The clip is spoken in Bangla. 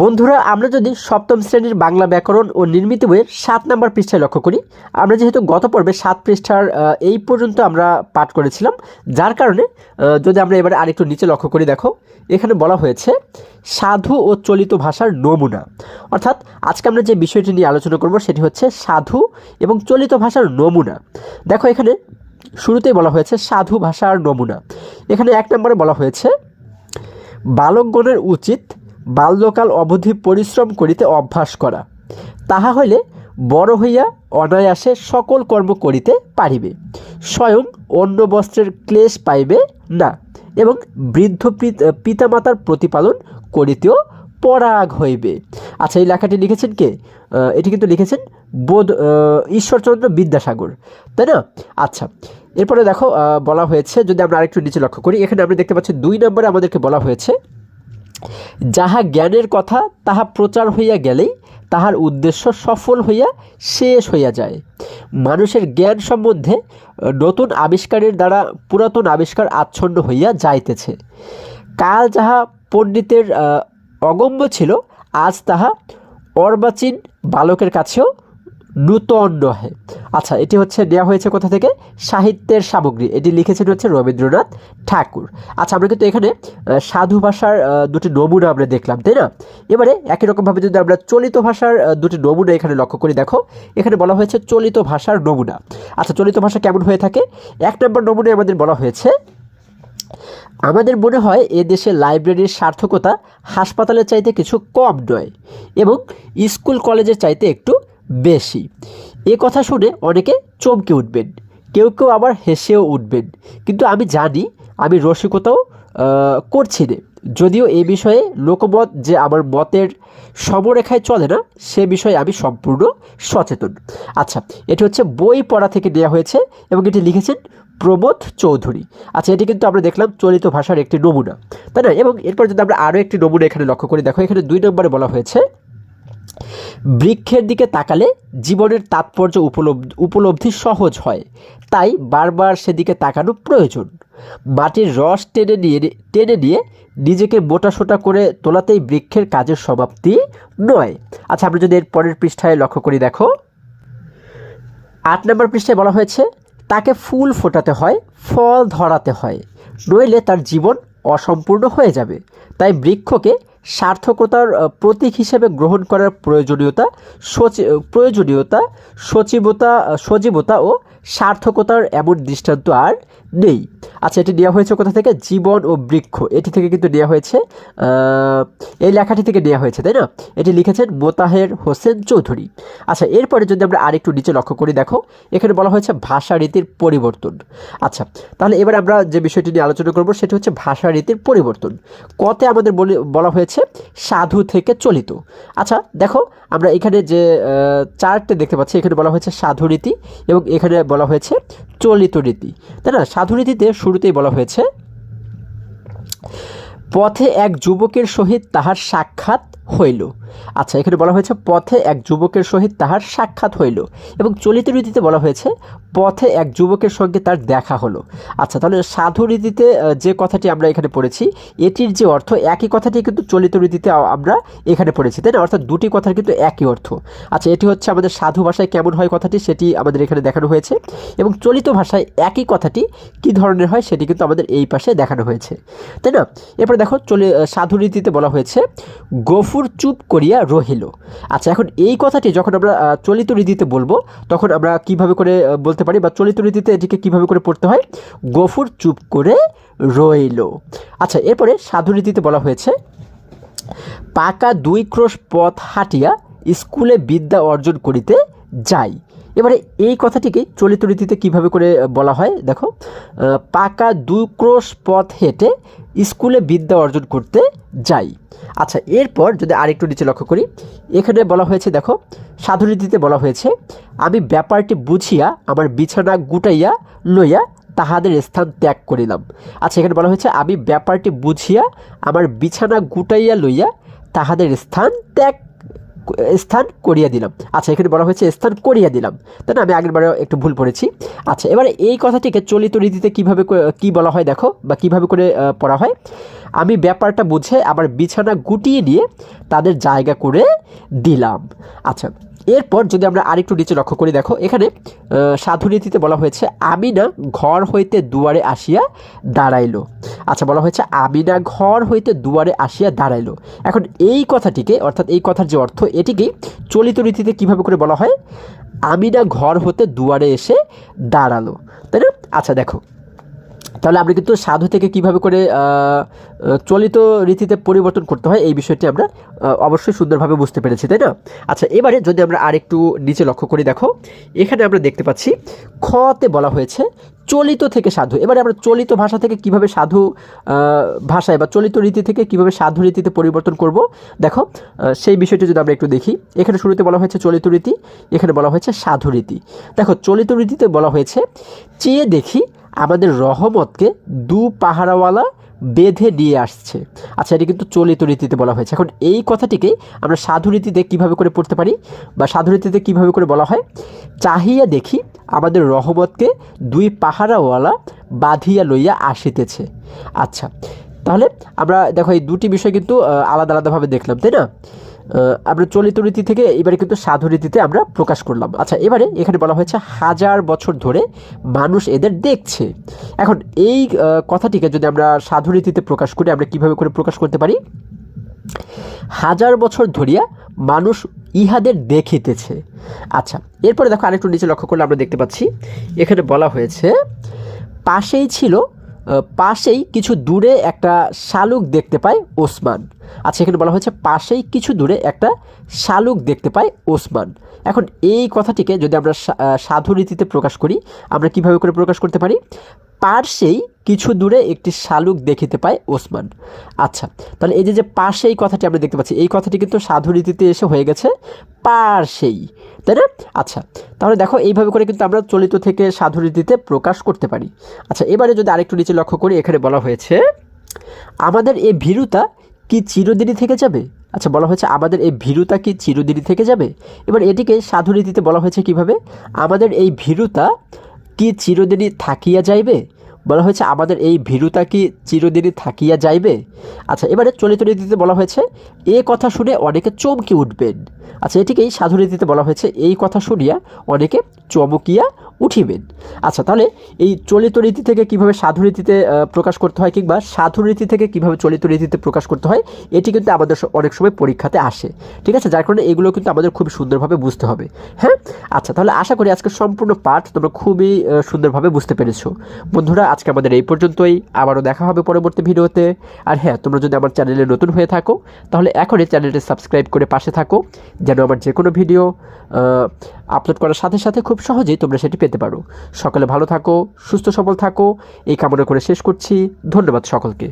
বন্ধুরা, আমরা যদি সপ্তম শ্রেণির বাংলা ব্যাকরণ ও নির্মিত বইয়ের সাত নম্বর পৃষ্ঠায় লক্ষ্য করি, আমরা যেহেতু গত পর্বে সাত পৃষ্ঠার এই পর্যন্ত আমরা পাঠ করেছিলাম, যার কারণে যদি আমরা এবারে আরেকটু নিচে লক্ষ্য করি, দেখো, এখানে বলা হয়েছে, সাধু ও চলিত ভাষার নমুনা। অর্থাৎ, আজকে আমরা যে বিষয়টি নিয়ে আলোচনা করব, সেটি হচ্ছে সাধু এবং চলিত ভাষার নমুনা। দেখো, এখানে শুরুতেই বলা হয়েছে সাধু ভাষার নমুনা। এখানে এক নম্বরে বলা হয়েছে, বালকগণের উচিত বাল্যকাল অবধি পরিশ্রম করিতে অভ্যাস করা। তাহা হইলে বড় হইয়া অনায়াসে সকল কর্ম করিতে পারিবে। স্বয়ং অন্য বস্ত্রের ক্লেশ পাইবে না এবং বৃদ্ধ পিত- পিতামাতার প্রতিপালন করিতেও পরাগ হইবে। আচ্ছা এই লেখাটি লিখেছেন কে? এটি কিন্তু লিখেছেন বোধ ঈশ্বরচন্দ্র বিদ্যাসাগর। তাই না? আচ্ছা এরপরে দেখো বলা হয়েছে, যদি আমরা আরেকটু নিচে লক্ষ্য করি, এখানে আমরা দেখতে পাচ্ছি দুই নম্বরে আমাদেরকে বলা হয়েছে যাহা জ্ঞানের কথা, তাহা প্রচার হইয়া গেলেই তাহার উদ্দেশ্য সফল হইয়া শেষ হইয়া যায়। মানুষের জ্ঞান সম্বন্ধে নতুন আবিষ্কারের দ্বারা পুরাতন আবিষ্কার আচ্ছন্ন হইয়া যাইতেছে। কাল যাহা পণ্ডিতের অগম্য ছিল, আজ তাহা অর্বাচীন বালকের কাছেও নূতন নহে আচ্ছা এটি হচ্ছে নেওয়া হয়েছে কোথা থেকে? সাহিত্যের সামগ্রী। এটি লিখেছেন হচ্ছে রবীন্দ্রনাথ ঠাকুর। আচ্ছা আমরা কিন্তু এখানে সাধু ভাষার দুটি নমুনা আমরা দেখলাম, তাই না? এবারে একই রকমভাবে যদি আমরা চলিত ভাষার দুটি নমুনা এখানে লক্ষ্য করি, দেখো, এখানে বলা হয়েছে চলিত ভাষার নমুনা। আচ্ছা চলিত ভাষা কেমন হয়ে থাকে? এক নম্বর নমুনায় আমাদের বলা হয়েছে, আমাদের মনে হয় এ দেশে লাইব্রেরির সার্থকতা হাসপাতালের চাইতে কিছু কম নয়, এবং স্কুল কলেজের চাইতে একটু বেশি। এ কথা শুনে অনেকে চমকে উঠবেন। কেউ কেউ আবার হেসেও উঠবেন। কিন্তু আমি জানি, আমি রসিকতাও করছি না। যদিও এ বিষয়ে লোকমত যে আমার মতের সমরেখায় চলে না, সে বিষয়ে আমি সম্পূর্ণ সচেতন। আচ্ছা এটি হচ্ছে বই পড়া থেকে নেওয়া হয়েছে এবং এটি লিখেছেন প্রমোদ চৌধুরী। আচ্ছা এটি কিন্তু আমরা দেখলাম চলিত ভাষার একটি নমুনা। তাই না? এবং এরপর যদি আমরা আরও একটি নমুনা এখানে লক্ষ্য করি, দেখো এখানে দুই নম্বরে বলা হয়েছে বৃক্ষের দিকে তাকালে জীবনের তাৎপর্য উপলব্ধি সহজ হয়। তাই বারবার সেদিকে তাকানো প্রয়োজন। মাটির রস টেনে নিয়ে টেনে নিয়ে নিজেকে মোটাসোটা করে তোলাতেই বৃক্ষের কাজের সমাপ্তি নয়। আচ্ছা আমরা যদি এর পরের পৃষ্ঠায় লক্ষ্য করি, দেখো। আট নম্বর পৃষ্ঠায় বলা হয়েছে, তাকে ফুল ফোটাতে হয়, ফল ধরাতে হয়। নইলে তার জীবন অসম্পূর্ণ হয়ে যাবে। তাই বৃক্ষকে সার্থকতার প্রতীক হিসেবে গ্রহণ করার প্রয়োজনীয়তা সচি প্রয়োজনীয়তা সচিবতা সজীবতা ও সার্থকতার এমন দৃষ্টান্ত আর নেই। আচ্ছা এটি নেওয়া হয়েছে কোথা থেকে? জীবন ও বৃক্ষ। এটি থেকে কিন্তু নেওয়া হয়েছে এই লেখাটি থেকে নেওয়া হয়েছে, তাই না? এটি লিখেছেন মোতাহের হোসেন চৌধুরী। আচ্ছা এরপরে যদি আমরা আরেকটু নিচে লক্ষ্য করি, দেখো, এখানে বলা হয়েছে ভাষা রীতির পরিবর্তন। আচ্ছা তাহলে এবার আমরা যে বিষয়টি নিয়ে আলোচনা করব, সেটি হচ্ছে ভাষা রীতির পরিবর্তন। কতে আমাদের বলি- বলা হয়েছে, সাধু থেকে চলিত। আচ্ছা দেখো, আমরা এখানে যে চার্টে দেখতে পাচ্ছি, এখানে বলা হয়েছে সাধু রীতি এবং এখানে বলা হয়েছে চলিত রীতি। তাই না? সাধু রীতিতে শুরুতেই বলা হয়েছে, পথে এক যুবকের সহিত তাহার সাক্ষাৎ হইল। আচ্ছা এখানে বলা হয়েছে, পথে এক যুবকের সহিত তাহার সাক্ষাৎ হইল এবং চলিত রীতিতে বলা হয়েছে, পথে এক যুবকের সঙ্গে তার দেখা হলো। আচ্ছা তাহলে সাধু রীতিতে যে কথাটি আমরা এখানে পড়েছি, এটির যে অর্থ, একই কথাটি কিন্তু চলিত রীতিতে আমরা এখানে পড়েছি, তাই না? অর্থাৎ দুটি কথার কিন্তু একই অর্থ। আচ্ছা এটি হচ্ছে আমাদের সাধু ভাষায় কেমন হয় কথাটি, সেটি আমাদের এখানে দেখানো হয়েছে এবং চলিত ভাষায় একই কথাটি কি ধরনের হয়, সেটি কিন্তু আমাদের এই পাশে দেখানো হয়েছে, তাই না? এরপরে দেখো, চলে সাধু রীতিতে বলা হয়েছে গফুর চুপ করিয়া রহিল। আচ্ছা এখন এই কথাটি যখন আমরা চলিত রীতিতে বলব, তখন আমরা কীভাবে করে বলতে পারি বা চলিত রীতিতে এটিকে কীভাবে করে পড়তে হয়? গফুর চুপ করে রইল। আচ্ছা এরপরে সাধু রীতিতে বলা হয়েছে, পাকা দুই ক্রোশ পথ হাঁটিয়া স্কুলে বিদ্যা অর্জন করিতে যাই। এবারে এই কথাটিকে চলিত রীতিতে কীভাবে করে বলা হয়? দেখো পাকা দুই ক্রোশ পথ হেঁটে স্কুলে বিদ্যা অর্জন করতে যাই। আচ্ছা এরপর যদি আরেকটু নিচে লক্ষ্য করি, এখানে বলা হয়েছে, দেখো, সাধুনীতিতে বলা হয়েছে, আমি ব্যাপারটি বুঝিয়া, আমার বিছানা গুটাইয়া লইয়া তাহাদের স্থান ত্যাগ করিলাম। আচ্ছা এখানে বলা হয়েছে, আমি ব্যাপারটি বুঝিয়া, আমার বিছানা গুটাইয়া লইয়া তাহাদের স্থান ত্যাগ স্থান করিয়া দিলাম। আচ্ছা এখানে বলা হয়েছে স্থান করিয়া দিলাম। তাই না? আমি আগের বারে একটু ভুল পড়েছি। আচ্ছা এবারে এই কথাটিকে চলিত রীতিতে কীভাবে কি বলা হয় দেখো, বা কীভাবে করে পড়া হয়। আমি ব্যাপারটা বুঝে আবার বিছানা গুটিয়ে নিয়ে তাদের জায়গা করে দিলাম। আচ্ছা এরপর যদি আমরা আরেকটু নিচে লক্ষ্য করি, দেখো, এখানে সাধুনীতিতে বলা হয়েছে, আমিনা ঘর হইতে দুয়ারে আসিয়া দাঁড়াইলো। আচ্ছা বলা হয়েছে, আমিনা ঘর হইতে দুয়ারে আসিয়া দাঁড়াইলো। এখন এই কথাটিকে, অর্থাৎ এই কথার যে অর্থ এটিকেই চলিত রীতিতে কীভাবে করে বলা হয়? আমিনা ঘর হতে দুয়ারে এসে দাঁড়াল। তাই না? আচ্ছা দেখো তাহলে আমরা কিন্তু সাধু থেকে কীভাবে করে চলিত রীতিতে পরিবর্তন করতে হয় এই বিষয়টি আমরা অবশ্যই সুন্দরভাবে বুঝতে পেরেছি, তাই না? আচ্ছা এবারে যদি আমরা আরেকটু নিচে লক্ষ্য করি, দেখো, এখানে আমরা দেখতে পাচ্ছি, খতে বলা হয়েছে, চলিত থেকে সাধু। এবারে আমরা চলিত ভাষা থেকে কীভাবে সাধু ভাষায় বা চলিত রীতি থেকে কীভাবে সাধু রীতিতে পরিবর্তন করব? দেখো সেই বিষয়টি যদি আমরা একটু দেখি, এখানে শুরুতে বলা হয়েছে চলিত রীতি, এখানে বলা হয়েছে সাধু রীতি। দেখো, চলিত রীতিতে বলা হয়েছে, চেয়ে দেখি আমাদের রহমতকে দু পাহারাওয়ালা বেঁধে নিয়ে আসছে। আচ্ছা এটি কিন্তু চলিত রীতিতে বলা হয়েছে। এখন এই কথাটিকে আমরা সাধু রীতিতে কীভাবে করে পড়তে পারি বা সাধু রীতিতে কীভাবে করে বলা হয়? চাহিয়া দেখি আমাদের রহমতকে দুই পাহারাওয়ালা বাঁধিয়া লইয়া আসিতেছে। আচ্ছা তাহলে আমরা দেখো এই দুটি বিষয় কিন্তু আলাদা আলাদাভাবে দেখলাম, তাই না? আমরা চলিত রীতি থেকে এবারে কিন্তু সাধু রীতিতে আমরা প্রকাশ করলাম। আচ্ছা এবারে এখানে বলা হয়েছে হাজার বছর ধরে মানুষ এদের দেখছে। এখন এই কথাটিকে যদি আমরা সাধু রীতিতে প্রকাশ করি, আমরা কীভাবে করে প্রকাশ করতে পারি? হাজার বছর ধরিয়া মানুষ ইহাদের দেখিতেছে। আচ্ছা এরপরে দেখো আরেকটু নিচে লক্ষ্য করলে আমরা দেখতে পাচ্ছি, এখানে বলা হয়েছে, পাশেই ছিল পাশেই কিছু দূরে একটা শালুক দেখতে পায় ওসমান। আচ্ছা এখানে বলা হয়েছে পাশেই কিছু দূরে একটা শালুক দেখতে পায় ওসমান। এখন এই কথাটিকে যদি আমরা সা- আহ, সাধু রীতিতে প্রকাশ করি আমরা কীভাবে করে প্রকাশ করতে পারি? পার্শ্বেই কিছু দূরে একটি শালুক দেখিতে পায় ওসমান। আচ্ছা তাহলে এই যে যে এই কথাটি আমরা দেখতে পাচ্ছি, এই কথাটি কিন্তু সাধু রীতিতে এসে হয়ে গেছে পার্শ্বেই তাই না? আচ্ছা তাহলে দেখো এইভাবে করে কিন্তু আমরা চলিত থেকে সাধু রীতিতে প্রকাশ করতে পারি। আচ্ছা এবারে যদি আরেকটু নিচে লক্ষ্য করি, এখানে বলা হয়েছে, আমাদের এই ভীরুতা কি চিরদিনই থেকে যাবে? আচ্ছা বলা হয়েছে, আমাদের এই ভীরুতা কি চিরদিনই থেকে যাবে? এবার এটিকে সাধু রীতিতে বলা হয়েছে কীভাবে? আমাদের এই ভীরুতা কি চিরদিনই থাকিয়া যাইবে? বলা হয়েছে, আমাদের এই ভীরুতা কি চিরদিনই থাকিয়া যাইবে? আচ্ছা এবারে চলিত রীতিতে বলা হয়েছে, এ কথা শুনে অনেকে চমকে উঠবেন। আচ্ছা এটিকেই সাধু রীতিতে বলা হয়েছে, এই কথা শুনিয়া অনেকে চমকিয়া উঠিবেন। আচ্ছা তাহলে এই চলিত রীতি থেকে কীভাবে সাধু রীতিতে প্রকাশ করতে হয় কিংবা সাধু রীতি থেকে কীভাবে চলিত রীতিতে প্রকাশ করতে হয়, এটি কিন্তু আমাদের অনেক সময় পরীক্ষাতে আসে। ঠিক আছে? যার কারণে এগুলো কিন্তু আমাদের খুব সুন্দরভাবে বুঝতে হবে। হ্যাঁ? আচ্ছা তাহলে আশা করি আজকে সম্পূর্ণ পাঠ তোমরা খুবই সুন্দরভাবে বুঝতে পেরেছ। বন্ধুরা আজকে আমাদের এই পর্যন্তই। আবারও দেখা হবে পরবর্তী ভিডিওতে। আর হ্যাঁ তোমরা যদি আমার চ্যানেলে নতুন হয়ে থাকো, তাহলে এখনই চ্যানেলটি সাবস্ক্রাইব করে পাশে থাকো, যেন আমার যে কোনো ভিডিও আপলোড করার সাথে সাথে খুব সহজেই তোমরা সেটি পেতে পারো। সকলে ভালো থাকো, সুস্থ সবল থাকো। এই কামনা করে শেষ করছি। ধন্যবাদ সকলকে।